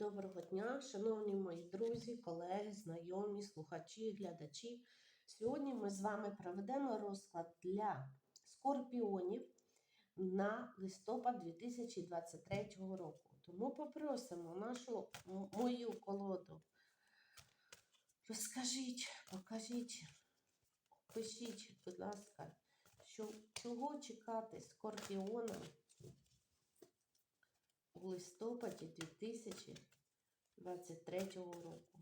Доброго дня, шановні мої друзі, колеги, знайомі, слухачі, глядачі. Сьогодні ми з вами проведемо розклад для скорпіонів на листопад 2023 року. Тому попросимо нашу мою колоду. Розкажіть, покажіть, пишіть, будь ласка, що, чого чекати скорпіонам у листопаді 2023 року.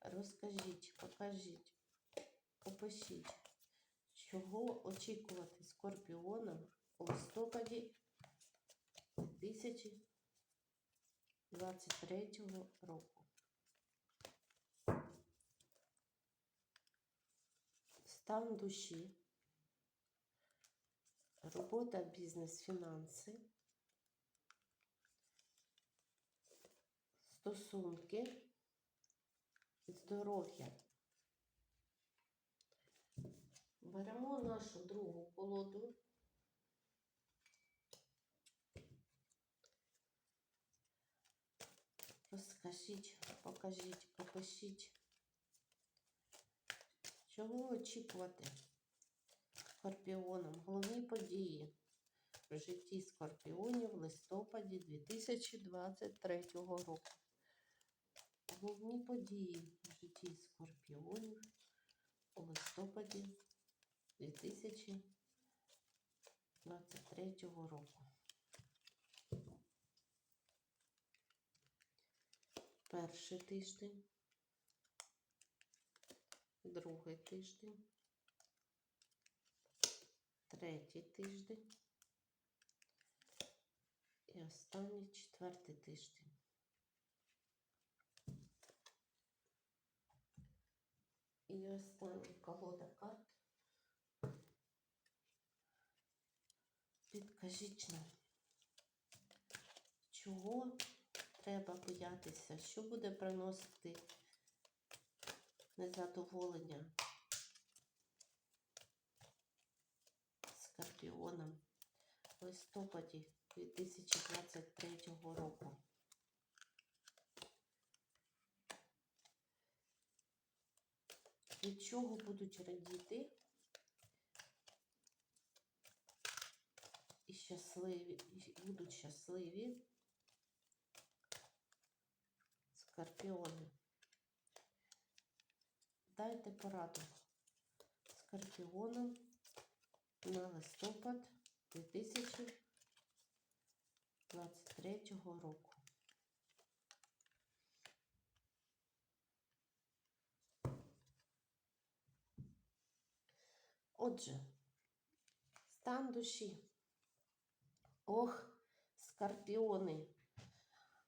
Розкажіть, покажіть, опишіть, чого очікувати скорпіонам у листопаді 2023 року. Стан душі, робота, бізнес, фінанси. Стосунки, здоров'я. Беремо нашу другу колоду. Розкажіть, покажіть, опишіть, чого очікувати скорпіонам, головні події в житті скорпіонів в листопаді 2023 року. Головні події в житті скорпіонів у листопаді 2023 року. Перший тиждень, другий тиждень, третій тиждень і останній четвертий тиждень. І остання колода карт. Підкажіть нам, чого треба боятися, що буде приносити незадоволення скорпіонам в листопаді 2023 року. Від чого будуть радіти і щасливі, і будуть щасливі скорпіони. Дайте пораду скорпіонам на листопад 2023 року. Отже, стан душі. Ох, скорпіони.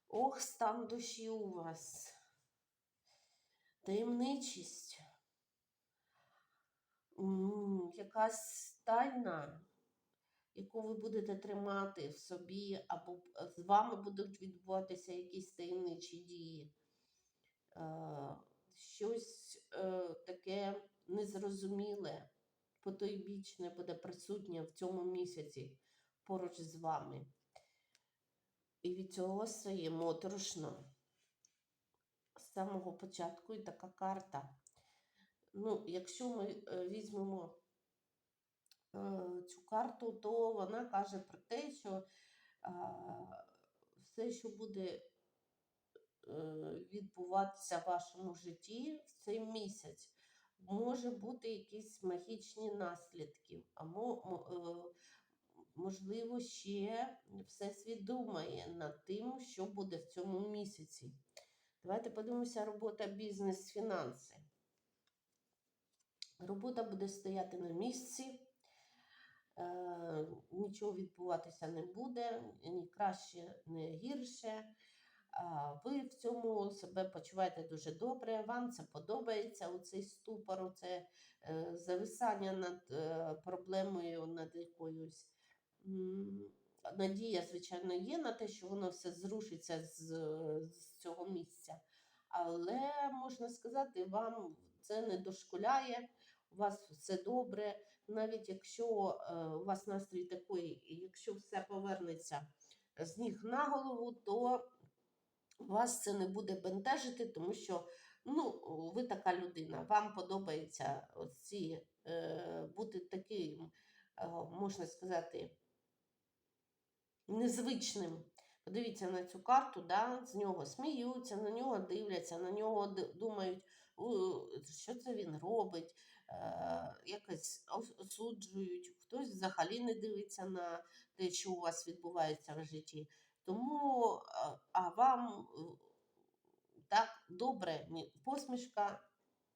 Ох, стан душі у вас. Таємничість. Якась тайна, яку ви будете тримати в собі, або з вами будуть відбуватися якісь таємничі дії. Е, Щось е, таке незрозуміле, потойбічне буде присутнє в цьому місяці поруч з вами. І від цього стає моторошно. З самого початку і така карта. Ну, якщо ми е, візьмемо е, цю карту, то вона каже про те, що все, що буде е, відбуватися в вашому житті в цей місяць, може бути якісь магічні наслідки, або е, можливо, ще Всесвіт думає над тим, що буде в цьому місяці. Давайте подивимося робота, бізнес, фінанси. Робота буде стояти на місці, е, нічого відбуватися не буде, ні краще, ні гірше. Ви в цьому себе почуваєте дуже добре, вам це подобається, оцей ступор, оце е, зависання над е, проблемою, над якоюсь. Надія, звичайно, є на те, що воно все зрушиться з, з цього місця. Але можна сказати, вам це не дошкуляє, у вас все добре. Навіть якщо е, у вас настрій такий, якщо все повернеться з ніг на голову, то вас це не буде бентежити, тому що ну, ви така людина, вам подобається ці, е, бути таким, е, можна сказати, незвичним. Подивіться на цю карту, да? з нього сміються, на нього дивляться, на нього думають, що це він робить, е, якось осуджують, хтось взагалі не дивиться на те, що у вас відбувається в житті. Тому, а, вам е, так добре, посмішка,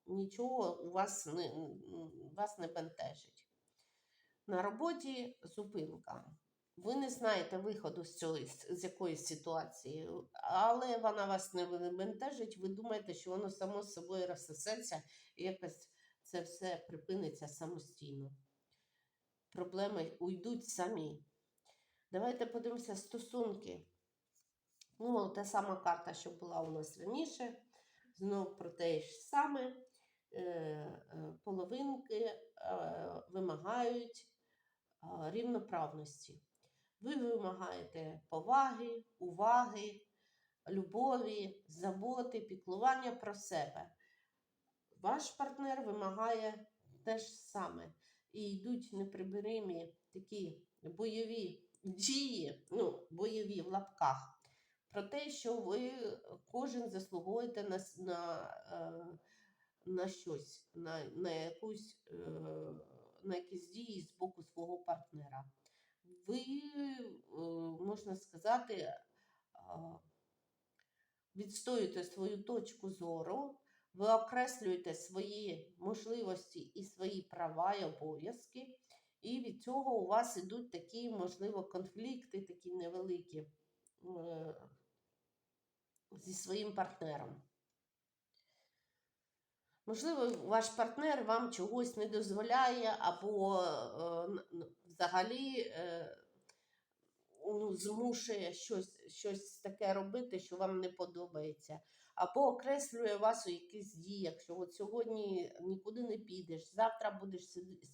нічого у вас не, вас не бентежить. На роботі зупинка. Ви не знаєте виходу з, цього, з якоїсь ситуації, але вона вас не бентежить. Ви думаєте, що воно само з собою розсосеться і якось це все припиниться самостійно. Проблеми уйдуть самі. Давайте подивимося стосунки. Ну, та сама карта, що була у нас раніше. Знов про те ж саме. Е, е, Половинки е, вимагають рівноправності. Ви вимагаєте поваги, уваги, любові, заботи, піклування про себе. Ваш партнер вимагає те ж саме. І йдуть неприберимі такі бойові дії, ну, бойові в лапках, про те, що ви кожен заслуговуєте на, на, е, на щось, на, на, якусь, е, на якісь дії з боку свого партнера. Ви, е, можна сказати, відстоюєте свою точку зору, ви окреслюєте свої можливості і свої права і обов'язки, і від цього у вас ідуть такі, можливо, конфлікти, такі невеликі е, зі своїм партнером. Можливо, ваш партнер вам чогось не дозволяє, або е, взагалі е, ну, змушує щось, щось таке робити, що вам не подобається. Або окреслює вас у якихось діях, що от сьогодні нікуди не підеш, завтра будеш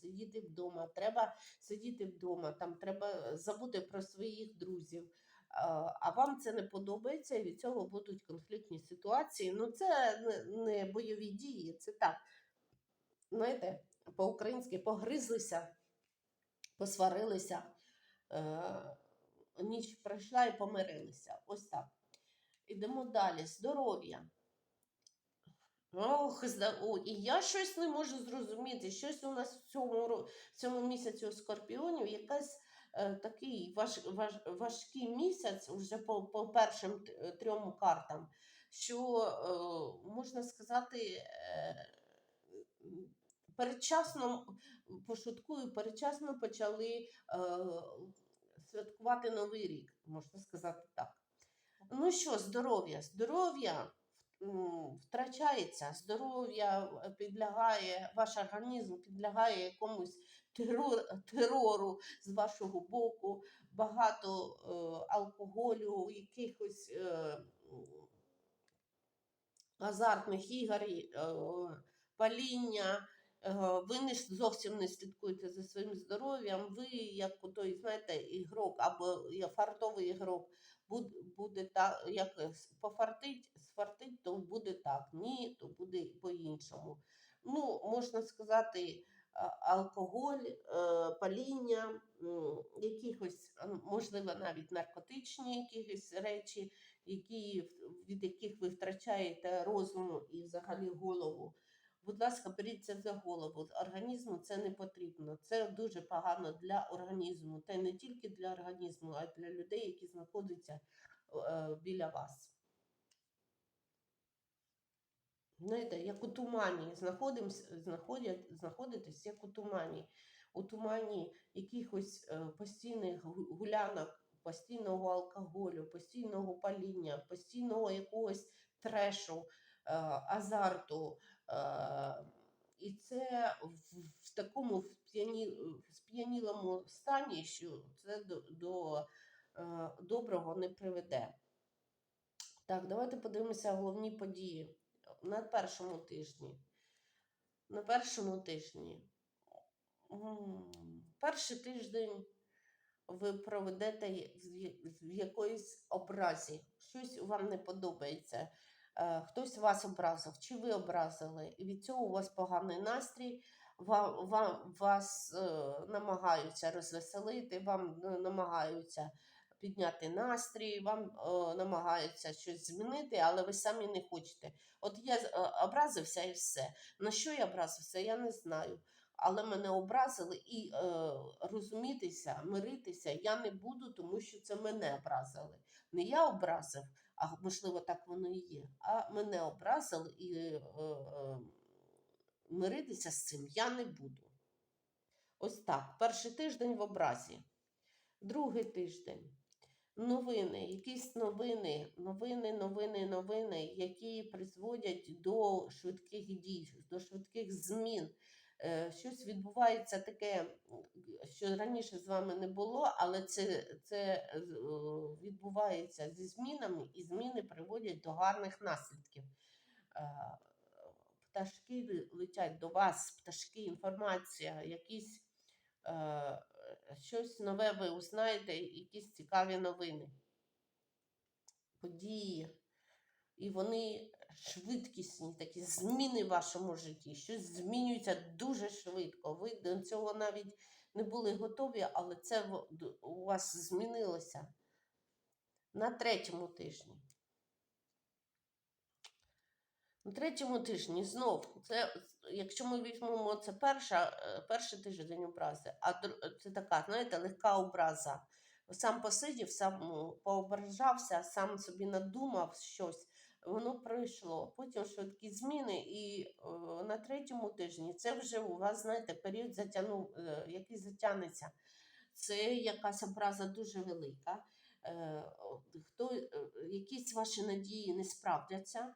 сидіти вдома, треба сидіти вдома, там треба забути про своїх друзів. А а вам це не подобається, і від цього будуть конфліктні ситуації. Ну, це не, не бойові дії, це так. Знаєте, по-українськи погризлися, посварилися. Е, ніч пройшла і помирилися. Ось так. Ідемо далі. Здоров'я. Ох, і я щось не можу зрозуміти. Щось у нас в цьому, в цьому місяці у скорпіонів якась е, такий важ... Важ... важкий місяць вже по, по першим трьом картам, що е, можна сказати. Е, Передчасно пошуткую, передчасно почали святкувати Новий рік, можна сказати так. Ну що, здоров'я? Здоров'я втрачається, здоров'я е, підлягає, ваш організм підлягає якомусь терор, терору з вашого боку, багато е, алкоголю, якихось е, азартних ігор, е, паління. Е, Ви не зовсім не слідкуєте за своїм здоров'ям. Ви, як той, знаєте, ігрок або фартовий ігрок, буд- буде так, як пофартить, сфартить, то буде так. Ні, то буде по-іншому. Ну, можна сказати, алкоголь, е, паління, якихось, можливо, навіть наркотичні якісь речі, які, від яких ви втрачаєте розум і взагалі голову. Будь ласка, беріться за голову. Організму це не потрібно. Це дуже погано для організму. Та й не тільки для організму, а й для людей, які знаходяться е, біля вас. Знаєте, як у тумані, знаходитесь як у тумані. У тумані якихось е, постійних гулянок, постійного алкоголю, постійного паління, постійного якогось трешу, е, азарту. І це в, такому сп'янілому стані, що це до, до е, доброго не приведе. Так, давайте подивимося головні події на першому тижні. На першому тижні. Перший тиждень ви проведете в якоїсь образі, щось вам не подобається, хтось вас образив, чи ви образили, і від цього у вас поганий настрій, вам, вам, вас е, намагаються розвеселити, вам е, намагаються підняти настрій, вам е, намагаються щось змінити, але ви самі не хочете. От я е, образився і все. На що я образився, я не знаю. Але мене образили і е, розумітися, миритися я не буду, тому що це мене образили. Не я образив, а можливо так воно і є. А мене образили і е, е, миритися з цим я не буду. Ось так. Перший тиждень в образі, другий тиждень. Новини, якісь новини, новини, новини, новини, які призводять до швидких дій, до швидких змін. Е, Щось відбувається таке, що раніше з вами не було, але це, це е, відбувається зі змінами, і зміни приводять до гарних наслідків. Е, Пташки летять до вас, пташки, інформація, якісь щось нове ви узнаєте, якісь цікаві новини, події. І вони швидкісні, такі зміни в вашому житті. Щось змінюється дуже швидко. Ви до цього навіть не були готові, але це у вас змінилося на третьому тижні. На третьому тижні знов, це, якщо ми візьмемо це перша, е, перший тиждень образи, а це така, знаєте, легка образа. Сам посидів, сам ну, поображався, сам собі надумав щось, воно пройшло. Потім швидкі зміни, і е, на третьому тижні це вже у вас, знаєте, період затягнув, е, який затягнеться. Це якась образа дуже велика. Е, хто, е, якісь ваші надії не справдяться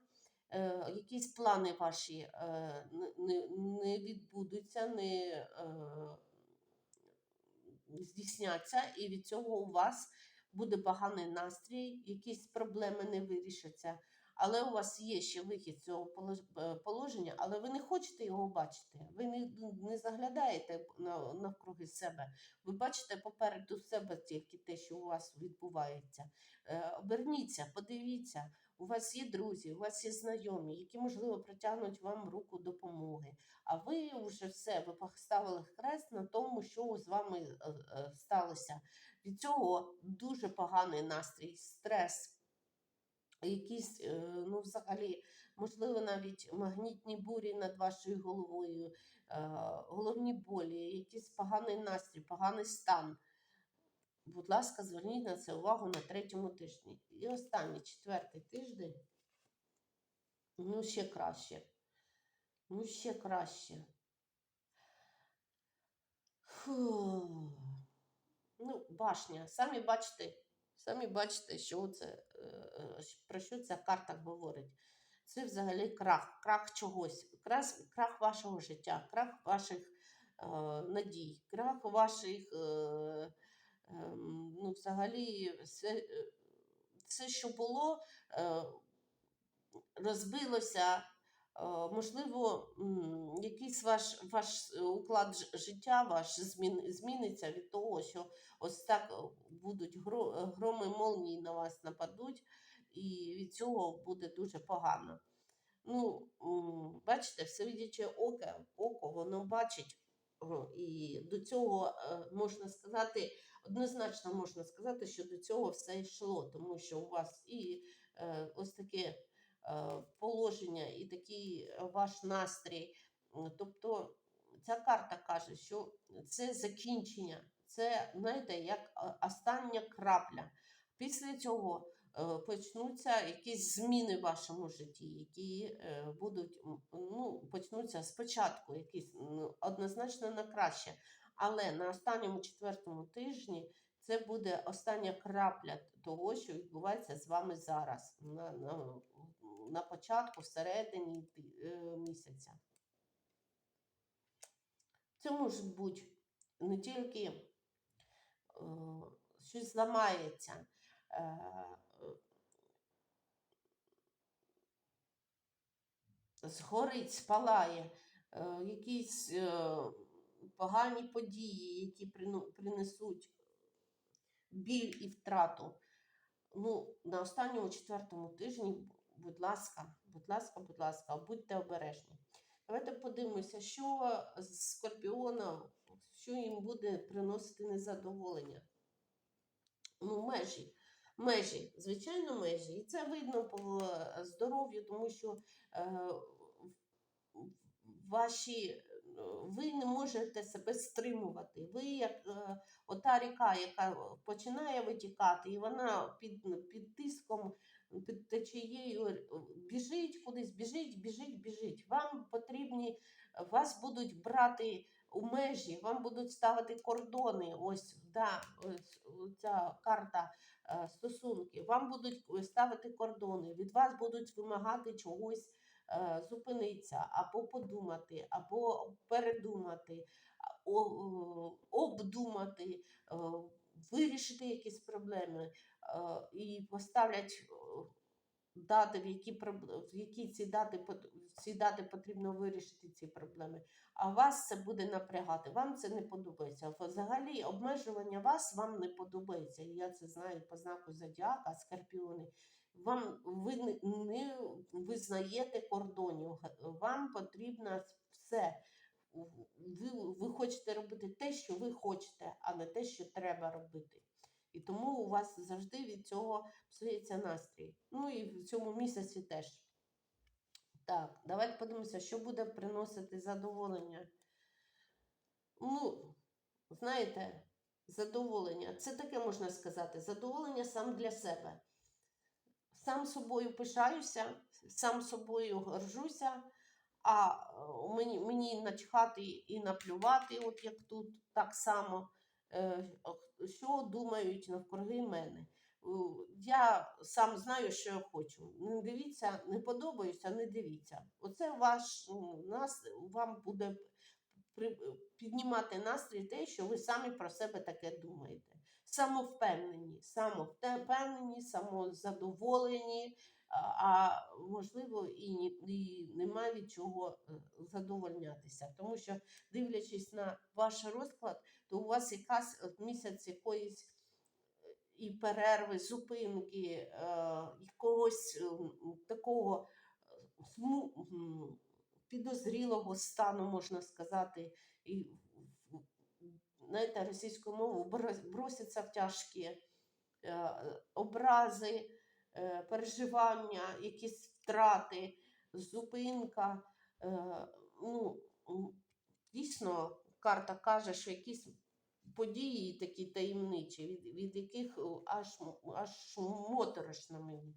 е, якісь плани ваші е, не, не, не відбудуться, не е, здійсняться, і від цього у вас буде поганий настрій, якісь проблеми не вирішаться. Але у вас є ще вихід цього е, положення, але ви не хочете його бачити. Ви не, не заглядаєте навкруги себе. Ви бачите попереду себе тільки те, що у вас відбувається. Е, Оберніться, подивіться. У вас є друзі, у вас є знайомі, які, можливо, протягнуть вам руку допомоги. А ви вже все, ви поставили хрест на тому, що з вами е, сталося. Від цього дуже поганий настрій, стрес, якісь, е, ну, взагалі, можливо, навіть магнітні бурі над вашою головою, е, головні болі, якийсь поганий настрій, поганий стан. Будь ласка, зверніть на це увагу на третьому тижні. І останній четвертий тиждень. Ну, ще краще. Ну, ще краще. Фу. Ну, башня. Самі бачите, самі бачите, що це, е, е, про що ця карта говорить. Це взагалі крах, крах чогось, крах, крах вашого життя, крах ваших е, надій, крах ваших. Е, Ем, ну, взагалі, все, е, все, що було, е, розбилося. Е, Можливо, якийсь ваш, ваш е, уклад життя ваш змін, зміниться від того, що ось так е, будуть громи молнії на вас нападуть, і від цього буде дуже погано. Ну, бачите, всевидяче око, око, воно бачить, і до цього можна сказати, однозначно можна сказати, що до цього все йшло, тому що у вас і ось таке положення, і такий е, ваш настрій. Тобто ця карта каже, що це закінчення, це, знаєте, як е, остання крапля. Після цього е, почнуться якісь зміни в вашому житті, які е, будуть ну, почнуться спочатку, якісь ну, однозначно на краще. Але на останньому четвертому тижні це буде остання крапля того, що відбувається з вами зараз, на, на, на початку, всередині е, місяця. Це може бути не тільки е, щось зламається. Е, згорить, спалає, е, якісь е, погані події, які принесуть біль і втрату. Ну, на останньому четвертому тижні, будь ласка, будь ласка, будь ласка, будьте обережні. Давайте подивимося, що з скорпіоном, що їм буде приносити незадоволення. Ну, межі. Межі, звичайно, межі. І це видно по е, здоров'ю, тому що е, ваші, е, ви не можете себе стримувати. Ви як е, ота ріка, яка починає витікати, і вона під, під тиском, течією е, біжить кудись, біжить, біжить, біжить. Вам потрібні, вас будуть брати у межі, вам будуть ставити кордони. Ось, да, ця карта е, стосунки. Вам будуть ставити кордони, від вас будуть вимагати чогось е, зупинитися, або подумати, або передумати, обдумати, е, вирішити якісь проблеми е, і поставлять е, дати, в які, в які ці дати, ці дати потрібно вирішити ці проблеми. А вас це буде напрягати, вам це не подобається. Взагалі обмежування вас вам не подобається. Я це знаю по знаку зодіака, скорпіони. Вам ви не визнаєте кордонів, вам потрібно все. Ви, ви хочете робити те, що ви хочете, а не те, що треба робити. І тому у вас завжди від цього псується настрій. Ну і в цьому місяці теж. Так, давайте подивимося, що буде приносити задоволення. Ну, знаєте, задоволення. Це таке можна сказати. Задоволення сам для себе. Сам собою пишаюся, сам собою горжуся, а е, мені, мені начхати і наплювати, от як тут так само, що думають навкруги мене. Я сам знаю, що я хочу. Не дивіться, не подобаюся, не дивіться. Оце ваш м, нас вам буде піднімати настрій те, що ви самі про себе таке думаєте. Самовпевнені, самовпевнені, самозадоволені, а, можливо, і, і нема від чого е, задовольнятися. Тому що, дивлячись на ваш розклад, то у вас якась от місяць якоїсь е, і перерви, зупинки, е, якогось е, такого е, сму, підозрілого стану, можна сказати, і знаєте, російською мовою бро- броситься в тяжкі е, образи, е, переживання, якісь втрати, зупинка. Е, Ну, дійсно, карта каже, що якісь події такі таємничі, від, від яких е, аж, аж моторошно мені.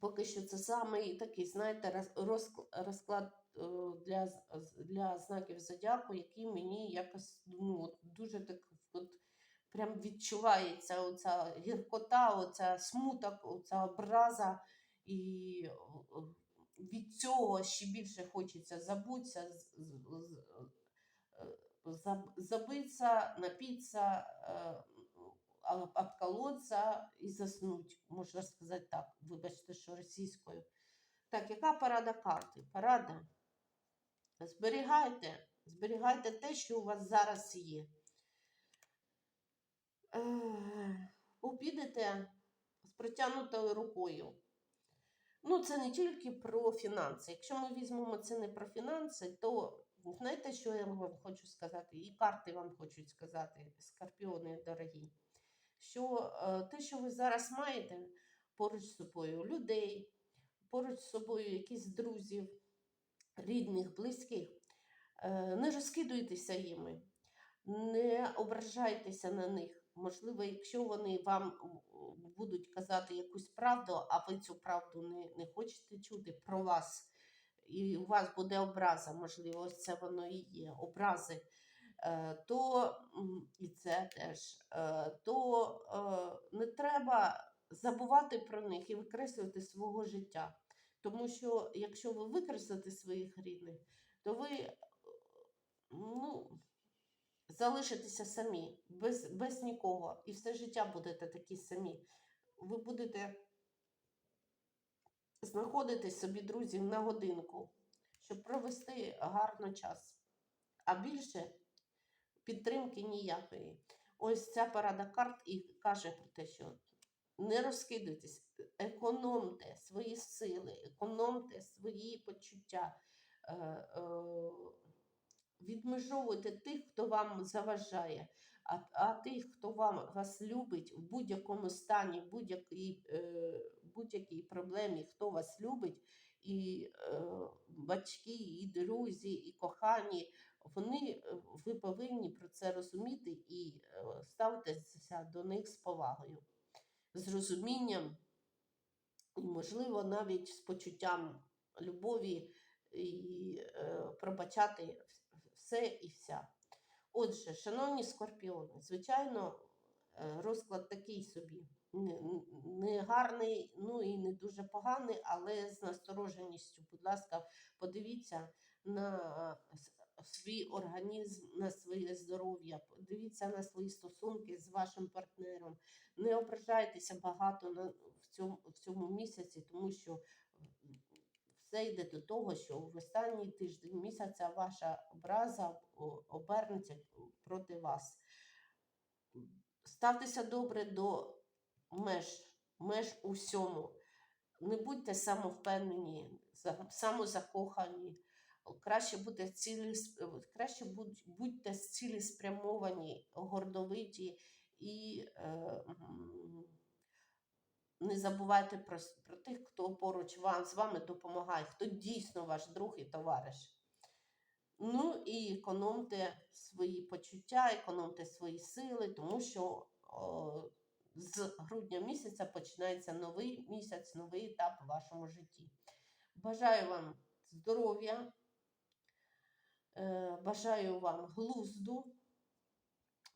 Поки що це самий такий, знаєте, роз- розклад е, для, для знаків зодіаку, який мені якось ну, дуже так от, прям відчувається оця гіркота, оця смуток, оця образа. І е, від цього ще більше хочеться забутися, з- з- з- заб- забитися, напитися, е, а- обколоться і заснуть, можна сказати так. Вибачте, що російською. Так, яка парада карти? Парада. Зберігайте, зберігайте те, що у вас зараз є. Е, з протягнутою рукою. Ну, це не тільки про фінанси. Якщо ми візьмемо це не про фінанси, то знаєте, що я вам хочу сказати? І карти вам хочуть сказати, скорпіони дорогі. Що е, те, що ви зараз маєте поруч з собою людей, поруч з собою якісь друзів, рідних, близьких, е, не розкидуйтеся їми, не ображайтеся на них. Можливо, якщо вони вам будуть казати якусь правду, а ви цю правду не, не хочете чути про вас, і у вас буде образа, можливо, ось це воно і є, образи, е, то і це теж, е, то е, не треба забувати про них і викреслювати свого життя. Тому що якщо ви викреслите своїх рідних, то ви ну, залишитеся самі, без, без нікого, і все життя будете такі самі. Ви будете знаходити собі друзів на годинку, щоб провести гарно час. А більше підтримки ніякої. ось ця порада карт і каже про те, що не розкидуйтесь, економте свої сили, економте свої почуття, е, е, відмежовуйте тих, хто вам заважає, а, а тих, хто вам, вас любить в будь-якому стані, в будь-якій, е, будь-якій проблемі, хто вас любить, і е, батьки, і друзі, і кохані, вони, е, ви повинні про це розуміти і е, ставитися до них з повагою, з розумінням, і, можливо, навіть з почуттям любові і е, пробачати все і вся. Отже, шановні скорпіони, звичайно, е, розклад такий собі. Не, гарний, ну і не дуже поганий, але з настороженістю. Будь ласка, подивіться на свій організм, на своє здоров'я, подивіться на свої стосунки з вашим партнером. Не ображайтеся багато на, в, цьому, в цьому місяці, тому що все йде до того, що в останній тиждень місяця ваша образа обернеться проти вас. Ставтеся добре до меж, меж у. Не будьте самовпевнені, самозакохані. Краще бути цілі, краще будь, будьте цілеспрямовані, гордовиті і е, не забувайте про, про тих, хто поруч вам, з вами допомагає, хто дійсно ваш друг і товариш. Ну і економте свої почуття, економте свої сили, тому що о, з грудня місяця починається новий місяць, новий етап у вашому житті. Бажаю вам здоров'я, е, бажаю вам глузду,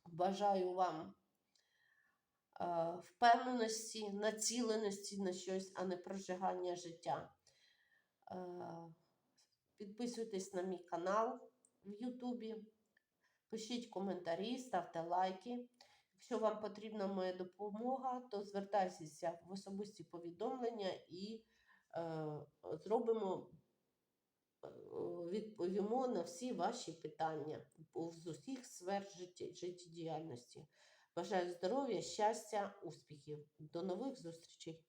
бажаю вам е, впевненості, націленості на щось, а не прожигання життя. Е, Підписуйтесь на мій канал в Ютубі, пишіть коментарі, ставте лайки. Якщо вам потрібна моя допомога, то звертайтеся в особисті повідомлення і е, зробимо, е, відповімо на всі ваші питання з усіх сфер життєдіяльності. Бажаю здоров'я, щастя, успіхів. До нових зустрічей!